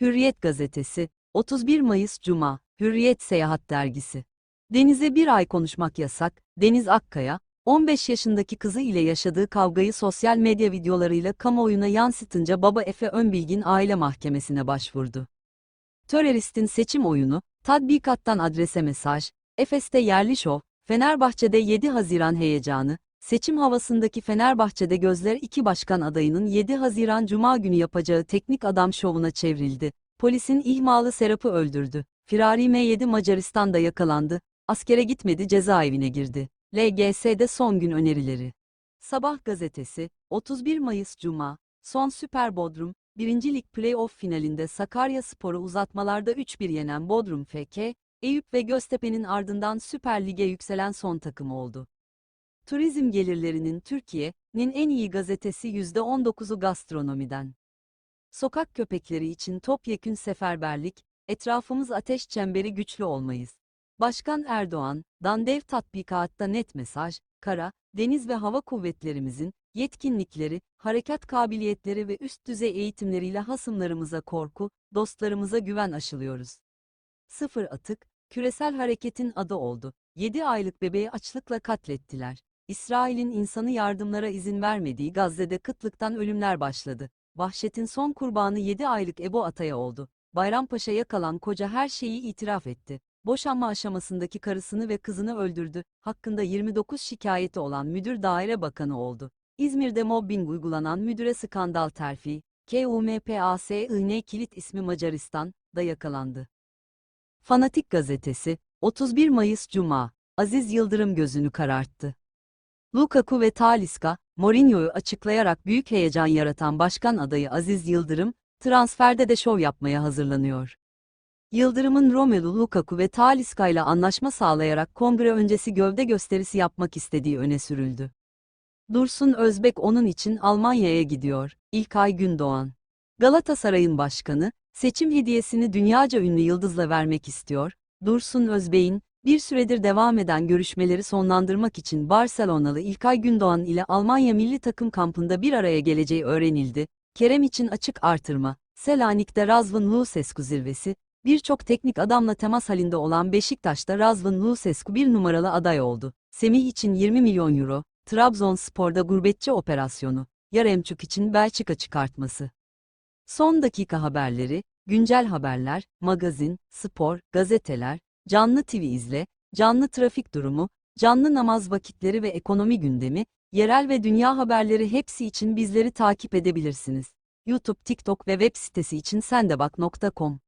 Hürriyet Gazetesi, 31 Mayıs Cuma, Hürriyet Seyahat Dergisi. Denize bir ay konuşmak yasak, Deniz Akkaya, 15 yaşındaki kızı ile yaşadığı kavgayı sosyal medya videolarıyla kamuoyuna yansıtınca baba Efe Önbilgin aile mahkemesine başvurdu. Töreristin seçim oyunu, tatbikattan adrese mesaj, Efes'te yerli şov, Fenerbahçe'de 7 Haziran heyecanı, seçim havasındaki Fenerbahçe'de gözler iki başkan adayının 7 Haziran Cuma günü yapacağı teknik adam şovuna çevrildi. Polisin ihmalı Serap'ı öldürdü. Firari M7 Macaristan'da yakalandı, askere gitmedi cezaevine girdi. LGS'de son gün önerileri. Sabah gazetesi, 31 Mayıs Cuma, son Süper Bodrum, 1. Lig Playoff finalinde Sakarya Spor'u uzatmalarda 3-1 yenen Bodrum FK, Eyüp ve Göztepe'nin ardından Süper Lig'e yükselen son takım oldu. Turizm gelirlerinin Türkiye'nin en iyi gazetesi %19'u gastronomiden. Sokak köpekleri için topyekün seferberlik, etrafımız ateş çemberi güçlü olmayız. Başkan Erdoğan, Dandev tatbikatta net mesaj, kara, deniz ve hava kuvvetlerimizin, yetkinlikleri, harekat kabiliyetleri ve üst düzey eğitimleriyle hasımlarımıza korku, dostlarımıza güven aşılıyoruz. Sıfır atık, küresel hareketin adı oldu. 7 aylık bebeği açlıkla katlettiler. İsrail'in insanı yardımlara izin vermediği Gazze'de kıtlıktan ölümler başladı. Vahşetin son kurbanı 7 aylık Ebo Atay'a oldu. Bayrampaşa'ya kalan koca her şeyi itiraf etti. Boşanma aşamasındaki karısını ve kızını öldürdü. Hakkında 29 şikayeti olan müdür daire bakanı oldu. İzmir'de mobbing uygulanan müdüre skandal terfi, KUMPASIN kilit ismi Macaristan, da yakalandı. Fanatik gazetesi, 31 Mayıs Cuma, Aziz Yıldırım gözünü kararttı. Lukaku ve Talisca, Mourinho'yu açıklayarak büyük heyecan yaratan başkan adayı Aziz Yıldırım, transferde de şov yapmaya hazırlanıyor. Yıldırım'ın Romelu Lukaku ve Talisca ile anlaşma sağlayarak kongre öncesi gövde gösterisi yapmak istediği öne sürüldü. Dursun Özbek onun için Almanya'ya gidiyor, İlkay Gündoğan. Galatasaray'ın başkanı, seçim hediyesini dünyaca ünlü yıldızla vermek istiyor. Dursun Özbek'in, bir süredir devam eden görüşmeleri sonlandırmak için Barcelonalı İlkay Gündoğan ile Almanya milli takım kampında bir araya geleceği öğrenildi. Kerem için açık artırma, Selanik'te Razvan Lucescu zirvesi, birçok teknik adamla temas halinde olan Beşiktaş'ta Razvan Lucescu bir numaralı aday oldu. Semih için 20 milyon euro, Trabzonspor'da gurbetçi operasyonu, Yaremçuk için Belçika çıkartması. Son dakika haberleri, güncel haberler, magazin, spor, gazeteler, canlı TV izle, canlı trafik durumu, canlı namaz vakitleri ve ekonomi gündemi, yerel ve dünya haberleri hepsi için bizleri takip edebilirsiniz. YouTube, TikTok ve web sitesi için sendebak.com